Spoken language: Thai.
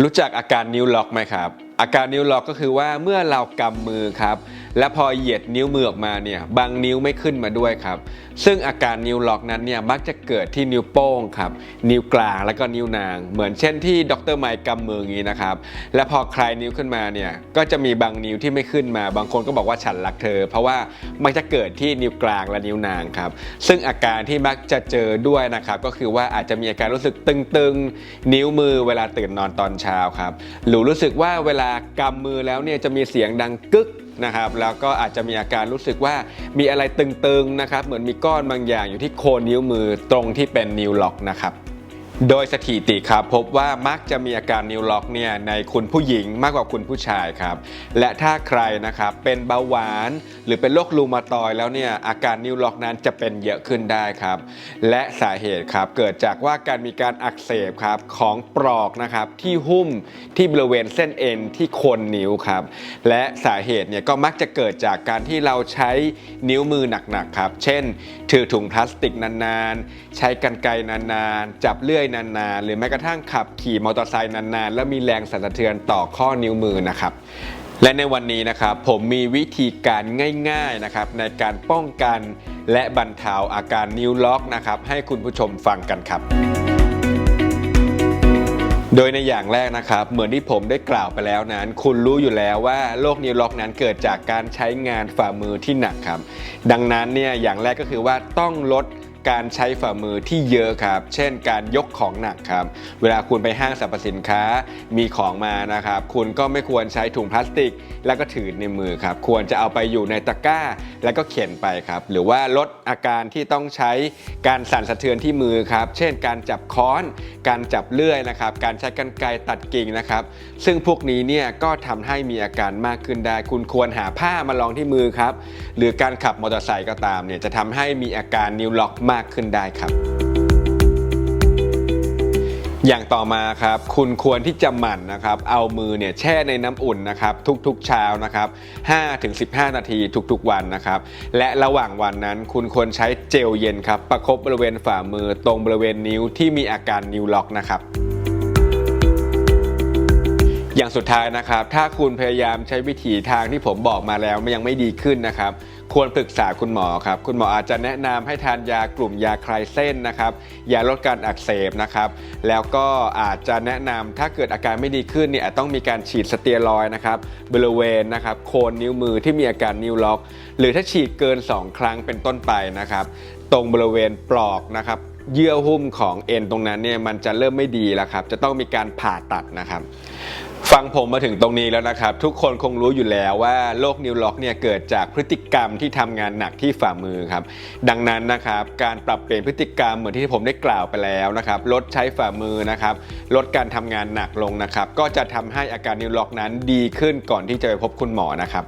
รู้จักอาการนิ้วล็อกไหมครับอาการนิ้วล็อกก็คือว่าเมื่อเรากำมือครับ และพอเหยียดนิ้วมือออกมาเนี่ยบางนิ้วไม่ขึ้นมาด้วยครับ ซึ่งอาการนิ้วล็อกนั้นเนี่ยมักจะเกิดที่นิ้วโป้งครับนิ้วกลางแล้วก็นิ้วนาง เหมือนเช่นที่ดรไมค์กำมืออย่างนี้นะครับ และพอคลายนิ้วขึ้นมาเนี่ยก็จะมีบางนิ้วที่ไม่ขึ้นมา บางคนก็บอกว่าฉันรักเธอ เพราะว่ามันจะเกิดที่นิ้วกลางและนิ้วนางครับ ซึ่งอาการที่มักจะเจอด้วยนะครับก็คือว่าอาจจะมีอาการรู้สึกตึงๆ นิ้วมือเวลาตื่นนอนตอนเช้าครับหรือรู้สึกว่าเวลากำมือแล้วเนี่ยจะมีเสียงดังกึกนะครับแล้วก็อาจจะมีอาการรู้สึกว่ามีอะไรตึงๆนะครับเหมือนมีก้อนบางอย่างอยู่ที่โคนนิ้วมือตรงที่เป็นนิ้วล็อกนะครับ โดยสถิติครับพบว่ามักจะมีอาการนิ้วล็อกเนี่ยในคุณผู้หญิงมากกว่าคุณผู้ชายครับ และถ้าใครนะครับเป็นเบาหวาน หรือเป็นโรครูมาตอยแล้วเนี่ยอาการนิ้วล็อกนั้นจะเป็นเยอะขึ้นได้ครับ และสาเหตุครับเกิดจากว่าการมีการอักเสบครับของปลอกนะครับที่หุ้มที่บริเวณเส้นเอ็นที่โคนนิ้วครับและสาเหตุเนี่ยก็มักจะเกิดจากการที่เราใช้นิ้วมือหนักๆครับเช่น ถือถุงพลาสติกนานๆ ใช้กรรไกรนานๆ จับเลื่อยนานๆ หรือแม้กระทั่งขับขี่มอเตอร์ไซค์นานๆ แล้วมีแรงสั่นสะเทือนต่อข้อนิ้วมือนะครับและในวันนี้นะครับผมมีวิธีการง่ายๆนะครับในการป้องกันและบรรเทาอาการนิ้วล็อกนะครับให้คุณผู้ชมฟังกันครับ โดยในอย่างแรกนะครับเหมือนที่ผมได้กล่าวไปแล้วนั้น คุณรู้อยู่แล้วว่าโรคนิ้วล็อกนั้นเกิดจากการใช้งานฝ่ามือที่หนักครับ ดังนั้นเนี่ยอย่างแรกก็คือว่าต้องลด การใช้ฝ่ามือที่เยอะครับ เช่นการยกของหนักครับ เวลาคุณไปห้างสรรพสินค้ามีของมานะครับ คุณก็ไม่ควรใช้ถุงพลาสติก แล้วก็ถือในมือครับ ควรจะเอาไปอยู่ในตะกร้า แล้วก็เข็นไปครับ หรือว่าลดอาการที่ต้องใช้การสั่นสะเทือนที่มือครับ เช่น การจับค้อน การจับเลื่อยนะครับ การใช้กรรไกรตัดกิ่งนะครับ ซึ่งพวกนี้เนี่ยก็ทำให้มีอาการมากขึ้นได้ คุณควรหาผ้ามาลองที่มือครับ หรือการขับมอเตอร์ไซค์ก็ตามเนี่ยจะทำให้มีอาการนิ้วล็อกมากขึ้นได้ครับ อย่างต่อมาครับ คุณควรที่จะหมั่นนะครับ เอามือเนี่ยแช่ในน้ำอุ่นนะครับ ทุกๆเช้านะครับ5-15 นาทีทุกๆวันนะครับ และระหว่างวันนั้นคุณควรใช้เจลเย็นครับ ประคบบริเวณฝ่ามือตรงบริเวณนิ้วที่มีอาการนิ้วล็อกนะครับ อย่างสุดท้ายนะครับ ถ้าคุณพยายามใช้วิถีทางที่ผมบอกมาแล้วมันยังไม่ดีขึ้นนะครับ ควรปรึกษาคุณหมอครับ คุณหมออาจจะแนะนำให้ทานยากลุ่มยาคลายเส้นนะครับยาลดการอักเสบนะครับ แล้วก็อาจจะแนะนำถ้าเกิดอาการไม่ดีขึ้นเนี่ยต้องมีการฉีดสเตียรอยด์นะครับบริเวณนะครับโคนนิ้วมือที่มีอาการนิ้วล็อก หรือถ้าฉีดเกิน 2 ครั้งเป็นต้นไปนะครับ ตรงบริเวณปลอกนะครับเยื่อหุ้มของเอ็นตรงนั้นเนี่ยมันจะเริ่มไม่ดีแล้วครับ จะต้องมีการผ่าตัดนะครับ ฟังผมมาถึงตรงนี้แล้วนะครับ ทุกคนคงรู้อยู่แล้วว่าโรคนิ้วล็อกเนี่ยเกิดจากพฤติกรรมที่ทำงานหนักที่ฝ่ามือครับดังนั้นนะครับการปรับเปลี่ยนพฤติกรรมเหมือนที่ผมได้กล่าวไปแล้วนะครับลดใช้ฝ่ามือนะครับลดการทำงานหนักลงนะครับก็จะทำให้อาการนิ้วล็อกนั้นดีขึ้นก่อนที่จะไปพบคุณหมอนะครับ